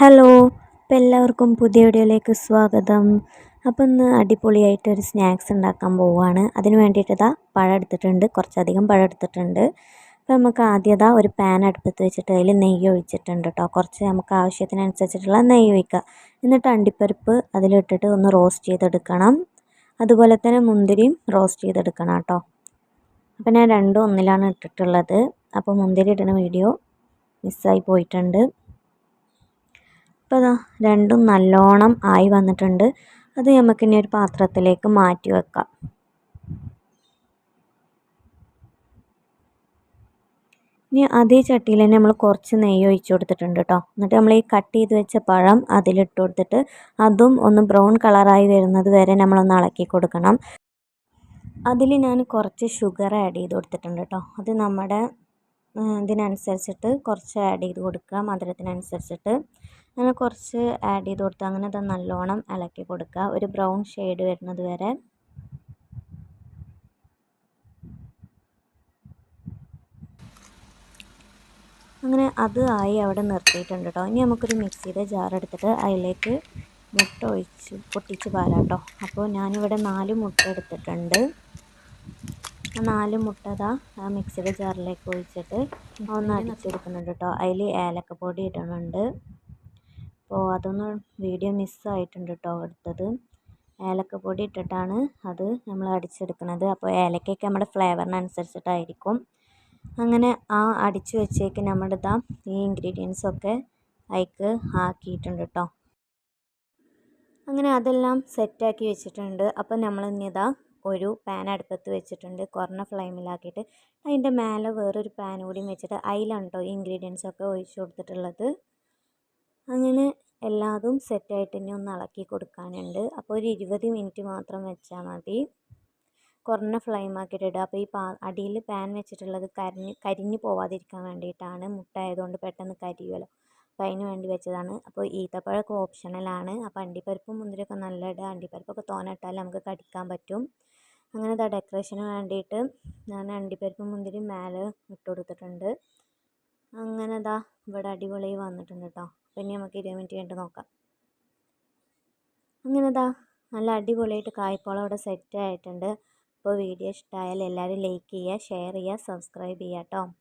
Hello ഇപ്പം എല്ലാവർക്കും പുതിയ വീഡിയോയിലേക്ക് സ്വാഗതം. അപ്പം ഇന്ന് അടിപൊളിയായിട്ട് ഒരു സ്നാക്സ് ഉണ്ടാക്കാൻ പോവുകയാണ് അതിന് വേണ്ടിയിട്ട് ഇതാ പഴം എടുത്തിട്ടുണ്ട്. കുറച്ചധികം പഴം എടുത്തിട്ടുണ്ട്. അപ്പം നമുക്ക് ആദ്യം ഒരു പാൻ അടുപ്പത്ത് വെച്ചിട്ട് അതിൽ നെയ്യ് ഒഴിച്ചിട്ടുണ്ട് കേട്ടോ കുറച്ച് നമുക്ക് ആവശ്യത്തിനനുസരിച്ചിട്ടുള്ള നെയ്യ് ഒഴിക്കുക എന്നിട്ട് അണ്ടിപ്പരിപ്പ് അതിലിട്ടിട്ട് ഒന്ന് റോസ്റ്റ് ചെയ്തെടുക്കണം. അതുപോലെ തന്നെ മുന്തിരിയും റോസ്റ്റ് ചെയ്തെടുക്കണം കേട്ടോ അപ്പം ഞാൻ രണ്ടും ഒന്നിലാണ് ഇട്ടിട്ടുള്ളത്. അപ്പോൾ മുന്തിരി ഇടുന്ന വീഡിയോ മിസ്സായി പോയിട്ടുണ്ട്. ഇപ്പോൾ രണ്ടും നല്ലോണം ആയി വന്നിട്ടുണ്ട്. അത് നമുക്കിനി ഒരു പാത്രത്തിലേക്ക് മാറ്റി വെക്കാം. ഇനി അതേ ചട്ടിയിൽ തന്നെ നമ്മൾ കുറച്ച് നെയ്യ് ഒഴിച്ചു കൊടുത്തിട്ടുണ്ട് കേട്ടോ എന്നിട്ട് നമ്മൾ ഈ കട്ട് ചെയ്ത് വെച്ച പഴം അതിലിട്ട് കൊടുത്തിട്ട് അതും ഒന്ന് ബ്രൗൺ കളറായി വരുന്നത് വരെ നമ്മളൊന്ന് ഇളക്കി കൊടുക്കണം. അതിൽ ഞാൻ കുറച്ച് ഷുഗർ ആഡ് ചെയ്ത് കൊടുത്തിട്ടുണ്ട് കേട്ടോ അത് നമ്മുടെ ഇതിനനുസരിച്ചിട്ട് കുറച്ച് ആഡ് ചെയ്ത് കൊടുക്കുക മധുരത്തിനനുസരിച്ചിട്ട്. അങ്ങനെ കുറച്ച് ആഡ് ചെയ്ത് കൊടുത്ത് അങ്ങനെ അത് നല്ലോണം ഇളക്കി കൊടുക്കുക. ഒരു ബ്രൗൺ ഷെയ്ഡ് വരുന്നത് വരെ. അങ്ങനെ അത് ആയി അവിടെ നിർത്തിയിട്ടുണ്ട് കേട്ടോ. ഇനി നമുക്കൊരു മിക്സിയുടെ ജാർ എടുത്തിട്ട് അതിലേക്ക് മുട്ട ഒഴിച്ച് പൊട്ടിച്ച് പാരാട്ടോ അപ്പോൾ ഞാനിവിടെ നാല് മുട്ട എടുത്തിട്ടുണ്ട്. നാല് മുട്ട ആ മിക്സിയുടെ ജാറിലേക്ക് ഒഴിച്ചിട്ട് ഒന്ന് അടിച്ചെടുക്കുന്നുണ്ട് കേട്ടോ അതിൽ ഏലക്കപ്പൊടി ഇടുന്നുണ്ട് അപ്പോൾ അതൊന്ന് വീഡിയോ മിസ്സായിട്ടുണ്ട് കേട്ടോ എടുത്തത് ഏലക്കപ്പൊടി ഇട്ടിട്ടാണ് അത് നമ്മൾ അടിച്ചെടുക്കുന്നത്. അപ്പോൾ ഏലക്കയൊക്കെ നമ്മുടെ ഫ്ലേവറിനനുസരിച്ചിട്ടായിരിക്കും അങ്ങനെ ആ അടിച്ചു വെച്ചേക്ക് നമ്മുടെ ഈ ഇൻഗ്രീഡിയൻസൊക്കെ അതിക്ക് ആക്കിയിട്ടുണ്ട് കേട്ടോ അങ്ങനെ അതെല്ലാം സെറ്റാക്കി വെച്ചിട്ടുണ്ട്. അപ്പോൾ നമ്മൾ ഇനി ഇതാ ഒരു പാൻ അടുപ്പത്ത് വെച്ചിട്ടുണ്ട്. കുറഞ്ഞ ഫ്ലെയിമിലാക്കിയിട്ട്. അതിന്റെ മേലെ വേറൊരു പാൻ കൂടി വെച്ചിട്ട് അതിലാണ് ഇൻഗ്രീഡിയൻസ് ഒക്കെ ഒഴിച്ചു കൊടുത്തിട്ടുള്ളത്. അങ്ങനെ എല്ലാതും സെറ്റായിട്ട് ഇനി ഒന്ന് ഇളക്കി കൊടുക്കാനുണ്ട്. അപ്പോൾ ഒരു ഇരുപത് മിനിറ്റ് മാത്രം വെച്ചാൽ മതി. കുറഞ്ഞ ഫ്ലെയിം ആക്കിയിട്ട് ഇടുക അപ്പോൾ ഈ പാ അടിയിൽ പാൻ വെച്ചിട്ടുള്ളത് കരിഞ്ഞ് കരിഞ്ഞ് പോവാതിരിക്കാൻ വേണ്ടിയിട്ടാണ്. മുട്ട ആയതുകൊണ്ട് പെട്ടെന്ന് കരിയുമല്ലോ അപ്പോൾ വേണ്ടി വെച്ചതാണ്. അപ്പോൾ ഈത്തപ്പഴമൊക്കെ ഓപ്ഷണലാണ്. അപ്പോൾ അണ്ടിപ്പരിപ്പും മുന്തിരിയൊക്കെ നല്ല ഇടുക അണ്ടിപ്പരിപ്പൊക്കെ തോനെ ഇട്ടാൽ നമുക്ക് കടിക്കാൻ പറ്റും. അങ്ങനെ ഇതാ ഡെക്കറേഷന് വേണ്ടിയിട്ട് ഞാൻ അണ്ടിപ്പരിപ്പും മുന്തിരിയും മേലെ ഇട്ട് കൊടുത്തിട്ടുണ്ട് അങ്ങനെ ഇതാ ഇവിടെ അടിപൊളി വന്നിട്ടുണ്ട് കേട്ടോ പിന്നെ നമുക്ക് ഇരുപത് മിനിറ്റ് കഴിഞ്ഞിട്ട് നോക്കാം. അങ്ങനെ ഇതാ നല്ല അടിപൊളിയായിട്ട് കായ്പോളം ഇവിടെ സെറ്റ് ആയിട്ടുണ്ട് അപ്പോൾ വീഡിയോ ഇഷ്ടമായാൽ എല്ലാവരും ലൈക്ക് ചെയ്യുക ഷെയർ ചെയ്യുക സബ്സ്ക്രൈബ് ചെയ്യുക കേട്ടോ